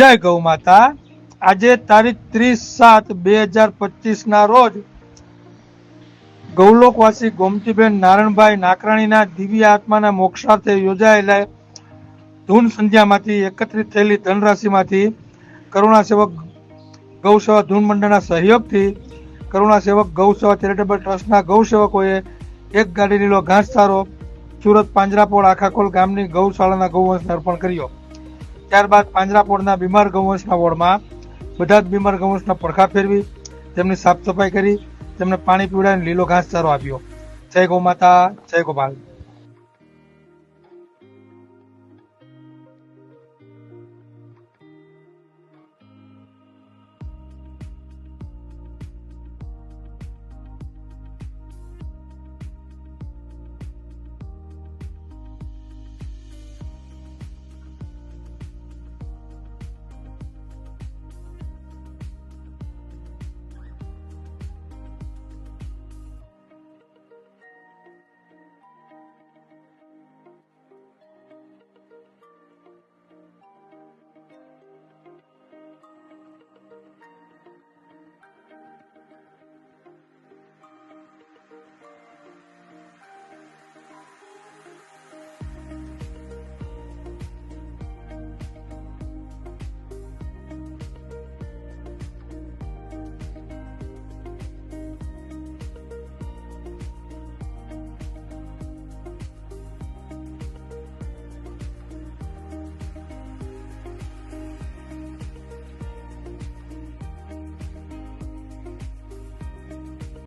જય ગૌ માતા. આજે તારીખ ત્રીસ સાત બે હજાર પચીસ ના રોજ ગૌલોકવાસી ગોમતીબેન નારણભાઈ નાકરાણીના દિવ્ય આત્માના મોક્ષાર્થે યોજાયેલા ધૂન સંધ્યામાંથી એકત્રિત થયેલી ધનરાશિમાંથી કરુણા સેવક ગૌસેવા ધૂન મંડળના સહયોગથી કરુણા સેવક ગૌસેવા ચેરિટેબલ ટ્રસ્ટના ગૌસેવકોએ એક ગાડી લીલો ઘાસચારો સુરત પાંજરાપોળ આખાકોલ ગામની ગૌશાળાના ગૌવંશને અર્પણ કર્યો. ત્યારબાદ પાંજરાપોળના બીમાર ગૌવંશના વોર્ડમાં બધા જ બીમાર ગૌવંશના પડખા ફેરવી, તેમની સાફ સફાઈ કરી, તેમને પાણી પીવડાવીને લીલો ઘાસચારો આપ્યો. જય ગૌ માતા, જય ગોપાલ.